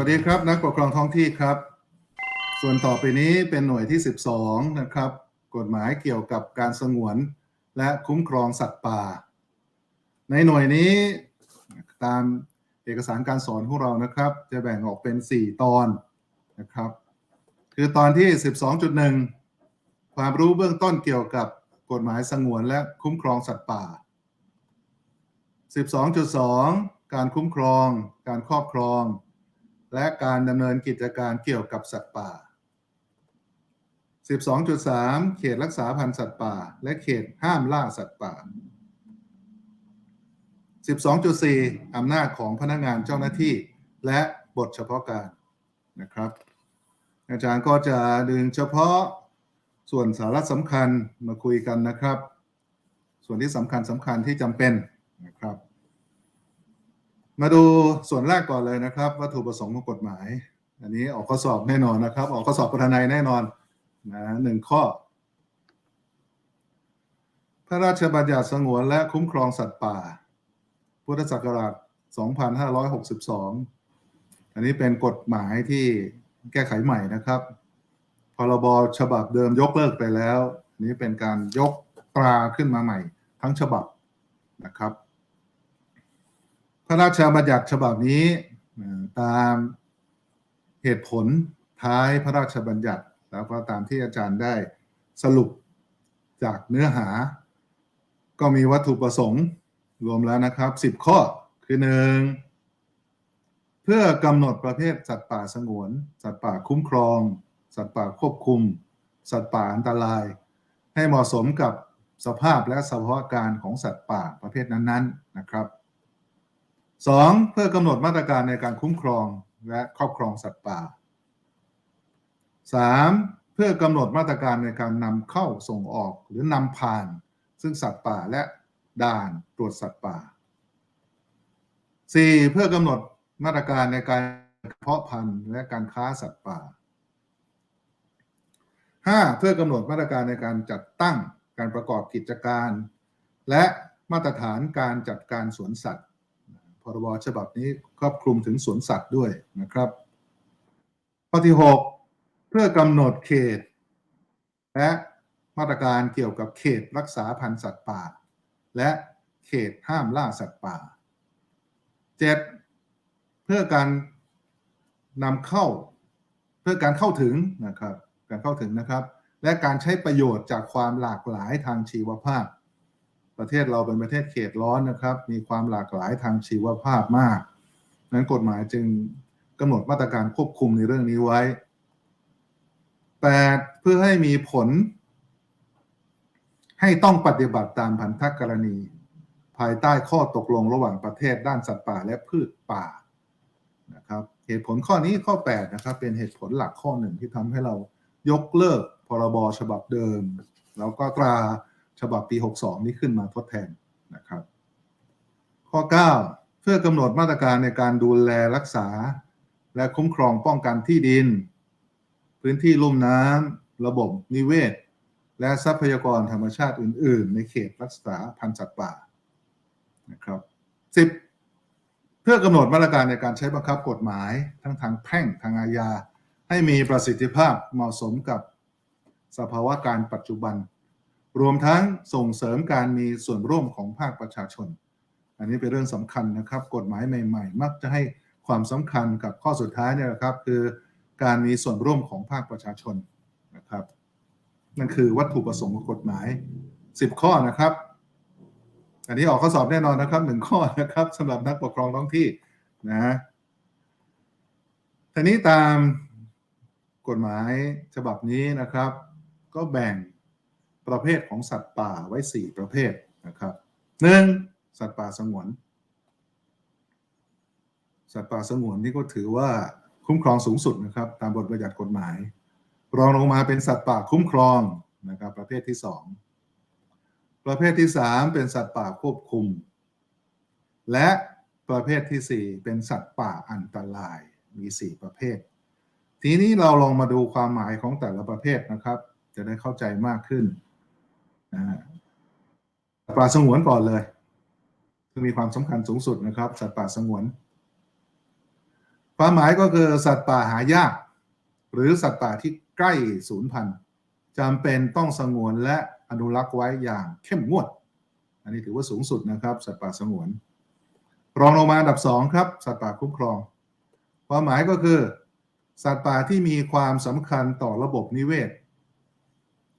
วัสดีครับ นักปกครองท้องที่ครับ ส่วนต่อไปนี้เป็นหน่วยที่ 12 นะครับ กฎหมายเกี่ยวกับการสงวนและคุ้มครองสัตว์ป่า ในหน่วยนี้ตามเอกสารการสอนของเรานะครับ จะแบ่งออกเป็น 4 ตอนนะครับ คือตอนที่ 12.1 ความรู้เบื้องต้นเกี่ยวกับกฎหมายสงวนและคุ้มครองสัตว์ป่า 12.2 การคุ้มครอง การครอบครอง และการดำเนินกิจการเกี่ยวกับสัตว์ป่า 12.3 เขตรักษาพันธุ์สัตว์ป่า และเขตห้ามล่าสัตว์ป่า 12.4 อำนาจของพนักงานเจ้าหน้าที่ และบทเฉพาะการนะครับ อาจารย์ก็จะดึงเฉพาะส่วนสาระสำคัญมาคุยกันนะครับ ส่วนที่สำคัญสำคัญที่จำเป็นนะครับ มาดูส่วนแรกก่อนเลยนะครับ วัตถุประสงค์ของกฎหมาย อันนี้ออกข้อสอบแน่นอนนะครับ ออกข้อสอบประธานในแน่นอนนะหนึ่งข้อ พระราชบัญญัติสงวนและคุ้มครองสัตว์ป่า พุทธศักราช 2562 อันนี้เป็นกฎหมายที่แก้ไขใหม่นะครับพรบฉบับเดิมยกเลิกไปแล้วอันนี้เป็นการยกตราขึ้นมาใหม่ ทั้งฉบับนะครับ พระราชบัญญัติฉบับนี้ตามเหตุผลท้ายพระราชบัญญัติ แล้วก็ตามที่อาจารย์ได้สรุปจากเนื้อหา ก็มีวัตถุประสงค์รวมแล้วนะครับ 10 ข้อคือหนึ่งเพื่อกำหนดประเภทสัตว์ป่าสงวน สัตว์ป่าคุ้มครอง สัตว์ป่าควบคุม สัตว์ป่าอันตราย ให้เหมาะสมกับสภาพและสภาวะการของสัตว์ป่าประเภทนั้น ๆ นะครับ 2. เพื่อกำหนดมาตรการในการคุ้มครองและครอบครองสัตว์ป่า 3. เพื่อกำหนดมาตรการในการนำเข้าส่งออกหรือนำผ่าน ซึ่งสัตว์ป่าและด่านตรวจสัตว์ป่า 4. เพื่อกำหนดมาตรการในการเพาะพันธุ์และการค้าสัตว์ป่า 5. เพื่อกำหนดมาตรการในการจัดตั้งการประกอบกิจการ และมาตรฐานการจัดการสวนสัตว์ รบฉบับนี้ครอบคลุมถึงสวนสัตว์ด้วยนะครับข้อที่ 6 เพื่อกำหนดเขต และมาตรการเกี่ยวกับเขตรักษาพันธุ์สัตว์ป่า และเขตห้ามล่าสัตว์ป่า 7. เพื่อการนำเข้าเพื่อการเข้าถึงนะครับการเข้าถึงนะครับ และการใช้ประโยชน์จากความหลากหลายทางชีวภาพ ประเทศเราเป็นประเทศเขตร้อนนะครับ มีความหลากหลายทางชีวภาพมาก นั้นกฎหมายจึงกำหนดมาตรการควบคุมในเรื่องนี้ไว้ 8. เพื่อให้มีผล ให้ต้องปฏิบัติตามพันธกรณี ภายใต้ข้อตกลงระหว่างประเทศด้านสัตว์ป่าและพืชป่านะครับเหตุผลข้อนี้ข้อ 8 นะครับ เป็นเหตุผลหลักข้อหนึ่งที่ทำให้เรายกเลิกพรบฉบับเดิม แล้วก็ตรา ฉบับปี 62 นี้ขึ้นมาทดแทนนะครับ ข้อ 9 เพื่อกำหนดมาตรการในการดูแลรักษา และคุ้มครองป้องกันที่ดิน พื้นที่ลุ่มน้ำระบบนิเวศ และทรัพยากรธรรมชาติอื่น ๆ ในเขตรักษาพันธุ์สัตว์ป่านะครับ10เพื่อกำหนดมาตรการในการใช้บังคับกฎหมาย ทั้งทางแพ่งทางอาญาให้มีประสิทธิภาพเหมาะสมกับสภาวะการปัจจุบัน รวมทั้งส่งเสริมการมีส่วนร่วมของภาคประชาชน อันนี้เป็นเรื่องสำคัญนะครับ กฎหมายใหม่ ๆ มักจะให้ความสำคัญกับข้อสุดท้ายเนี่ยนะครับ คือการมีส่วนร่วมของภาคประชาชนนะครับ นั่นคือวัตถุประสงค์ของกฎหมาย 10 ข้อนะครับ อันนี้ออกข้อสอบแน่นอนนะครับหนึ่งข้อนะครับสำหรับนักปกครองท้องที่นะทีนี้ตามกฎหมายฉบับนี้นะครับ ก็แบ่ง ประเภทของสัตว์ป่าไว้ 4 ประเภทนะครับหนึ่งสัตว์ป่าสงวน สัตว์ป่าสงวนนี่ก็ถือว่าคุ้มครองสูงสุดนะครับ ตามบทบัญญัติกฎหมาย รองลงมาเป็นสัตว์ป่าคุ้มครองนะครับ ประเภทที่ 2 ประเภทที่ 3 เป็นสัตว์ป่าควบคุม และประเภทที่ 4 เป็นสัตว์ป่าอันตรายมี 4 ประเภท ทีนี้เราลองมาดูความหมายของแต่ละประเภทนะครับ จะได้เข้าใจมากขึ้น สัตว์ป่าสงวนก่อนเลยซึ่งมีความสำคัญสูงสุดนะครับ สัตว์ป่าสงวน ความหมายก็คือสัตว์ป่าหายาก หรือสัตว์ป่าที่ใกล้สูญพันธุ์จำเป็นต้องสงวนและอนุรักษ์ไว้อย่างเข้มงวด อันนี้ถือว่าสูงสุดนะครับ สัตว์ป่าสงวน รองลงมาอันดับสองครับ สัตว์ป่าคุ้มครอง ความหมายก็คือ สัตว์ป่าที่มีความสำคัญต่อระบบนิเวศ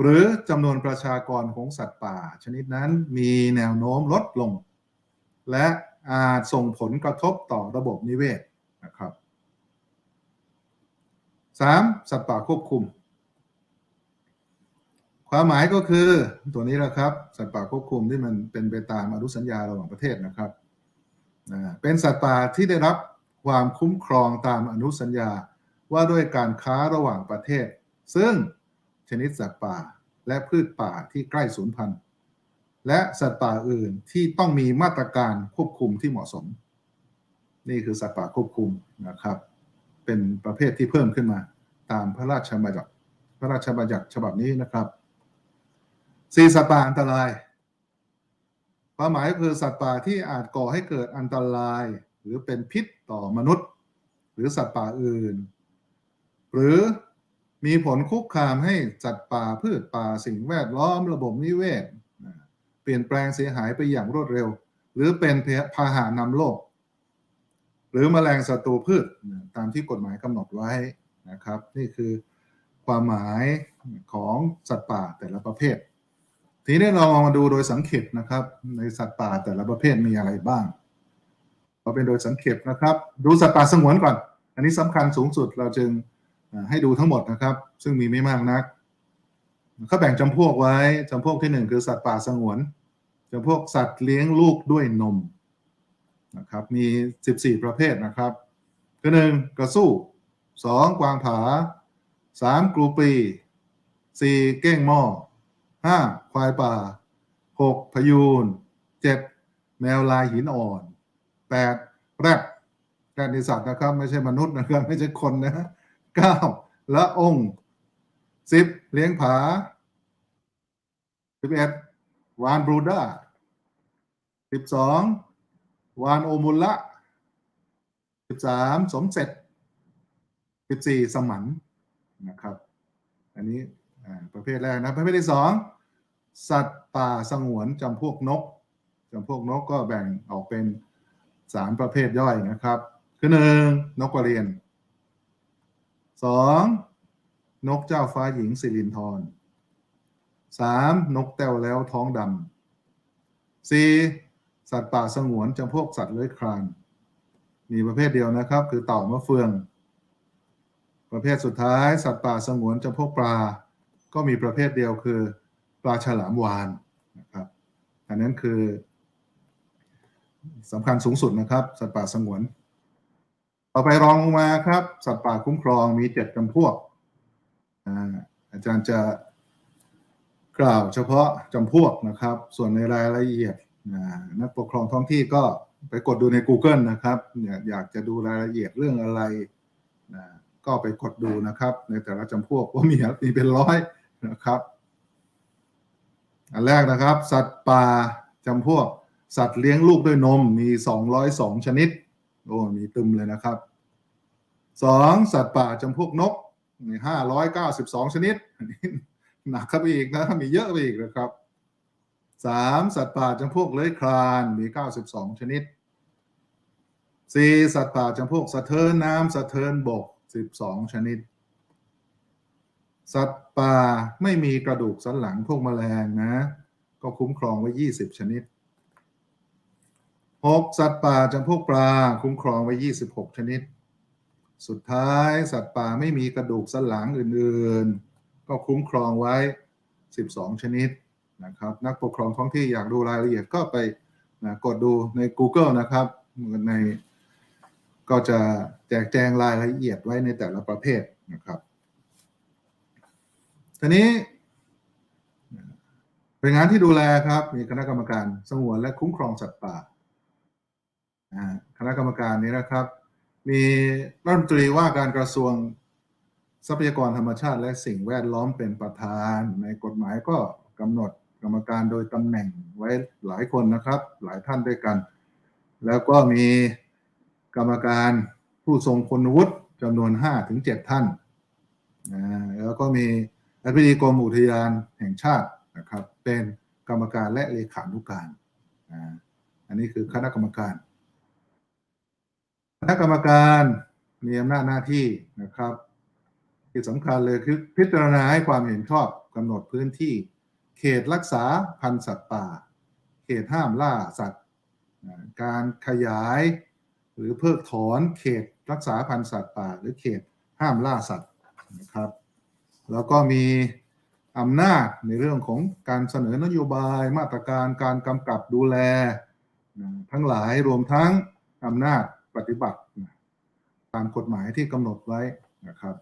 หรือจำนวนประชากรของสัตว์ป่า ชนิดนั้นมีแนวโน้มลดลง และอาจส่งผลกระทบต่อระบบนิเวศนะครับ 3. สัตว์ป่าควบคุม ความหมายก็คือตัวนี้แหละครับ สัตว์ป่าควบคุมที่มันเป็นไปตามอนุสัญญาระหว่างประเทศนะครับเป็นสัตว์ป่าที่ได้รับความคุ้มครองตามอนุสัญญาว่าด้วยการค้าระหว่างประเทศ ซึ่ง ชนิดสัตว์ป่า และพืชป่าที่ใกล้สูญพันธุ์ และสัตว์ป่าอื่นที่ต้องมีมาตรการควบคุมที่เหมาะสม นี่คือสัตว์ป่าควบคุมนะครับ เป็นประเภทที่เพิ่มขึ้นมาตามพระราชบัญญัติพระราชบัญญัติฉบับนี้นะครับสี่สัตว์ป่าอันตราย ความหมายคือสัตว์ป่าที่อาจก่อให้เกิดอันตราย หรือเป็นพิษต่อมนุษย์ หรือสัตว์ป่าอื่น หรือ มีผลคุกคามให้สัตว์ป่าพืชป่าสิ่งแวดล้อมระบบนิเวศ เปลี่ยนแปลงเสียหายไปอย่างรวดเร็ว หรือเป็นพาหะนำโรคหรือมแมลงศัตรูพืชตามที่กฎหมายกำหนดไว้นะครับ นี่คือความหมายของสัตว์ป่าแต่ละประเภท ทีนี้เรามาดูโดยสังเขปนะครับ ในสัตว์ป่าแต่ละประเภทมีอะไรบ้างเราเป็นโดยสังเขปนะครับ ดูสัตว์ป่าสงวนก่อน อันนี้สำคัญสูงสุดเราจึง ให้ดูทั้งหมดนะครับ ซึ่งมีไม่มากนักเขาแบ่งจำพวกไว้จำพวกที่หนึ่งคือสัตว์ป่าสงวนจำพวกสัตว์เลี้ยงลูกด้วยนมนะครับมี 14 ประเภทนะครับคือหนึ่งกระสู้ 2. กวางผา 3. กรูปี 4. เก้งหม้อ 5. ควายป่า 6. พยูน 7. แมวลายหินอ่อน 8. แรดแรดในสัตว์นะครับ ไม่ใช่มนุษย์นะครับ ไม่ใช่คนนะ 9. ละองค์ 10. เลี้ยงผา 11. วานบรูด้า 12. วานโอมุลละ13สามสมเสร็จ14สมันนะครับ อันนี้ประเภทแรกนะประเภทที่2สัตว์ป่าสงวนจำพวกนกจำพวกนกก็แบ่งออกเป็น3ประเภทย่อยนะครับ คือหนึ่งนกกระเรียน 2. นกเจ้าฟ้าหญิงสิรินทร 3. นกแต้วแล้วท้องดำ 4. สัตว์ป่าสงวนจำพวกสัตว์เลื้อยคลาน มีประเภทเดียวนะครับ คือเต่ามะเฟือง ประเภทสุดท้าย สัตว์ป่าสงวนจำพวกปลา ก็มีประเภทเดียวคือปลาฉลามวานนะครับ อันนั้นคือสำคัญสูงสุดนะครับ สัตว์ป่าสงวน ต่อไปรองลงมาครับ สัตว์ป่าคุ้มครองมีเจ็ดจำพวกอาจารย์จะกล่าวเฉพาะจำพวกนะครับ ส่วนในรายละเอียดนักปกครองท้องที่ก็ไปกดดูใน Google นะครับ อยากจะดูรายละเอียดเรื่องอะไรนะก็ไปกดดูนะครับ ในแต่ละจำพวกว่ามีมีเป็นร้อยนะครับ อันแรกนะครับ สัตว์ป่าจำพวก สัตว์เลี้ยงลูกด้วยนมมี 202 ชนิด โอ้มีตึมเลยนะครับ 2. สัตว์ป่าจำพวกนกมี592ชนิดหนักเข้าไปอีกนะมีเยอะไปอีกนะครับ 3. สัตว์ป่าจำพวกเลื้อยคลานมี92ชนิด 4. สัตว์ป่าจำพวกสะเทินน้ำสะเทินบก12ชนิด สัตว์ป่าไม่มีกระดูกสันหลังพวกแมลงนะ ก็คุ้มครองไว้20ชนิด 6. สัตว์ป่าจำพวกปลาคุ้มครองไว้26ชนิด สุดท้ายสัตว์ป่าไม่มีกระดูกสันหลังอื่นๆ ก็คุ้มครองไว้ 12 ชนิดนะครับ นักปกครองท้องที่อยากดูรายละเอียดก็ไปนะกดดูใน Google นะครับในก็จะแจกแจงรายละเอียดไว้ในแต่ละประเภทนะครับทีนี้เป็นงานที่ดูแลครับ มีคณะกรรมการสงวนและคุ้มครองสัตว์ป่า คณะกรรมการนี้นะครับ มีรัฐมนตรีว่าการกระทรวงทรัพยากรธรรมชาติ และสิ่งแวดล้อมเป็นประธาน ในกฎหมายก็กำหนดกรรมการโดยตำแหน่งไว้หลายคนนะครับ หลายท่านด้วยกัน แล้วก็มีกรรมการผู้ทรงคุณวุฒิจำนวน5ถึง7ท่าน แล้วก็มีอธิบดีกรมอุทยานแห่งชาตินะครับ เป็นกรรมการและเลขานุการ อันนี้คือคณะกรรมการ คณะกรรมการมีอำนาจหน้าที่นะครับที่สำคัญเลยคือพิจารณาให้ความเห็นชอบกำหนดพื้นที่ เขตรักษาพันธุ์สัตว์ป่า เขตห้ามล่าสัตว์ การขยายหรือเพิกถอนเขตรักษาพันธุ์สัตว์ป่า หรือเขตห้ามล่าสัตว์นะครับแล้วก็มีอำนาจในเรื่องของการเสนอนโยบายมาตรการการกำกับดูแล ทั้งหลายรวมทั้งอำนาจ ปฏิบัติตามกฎหมายที่กำหนดไว้นะครับ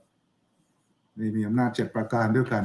นี่มีอำนาจเจ็ดประการด้วยกัน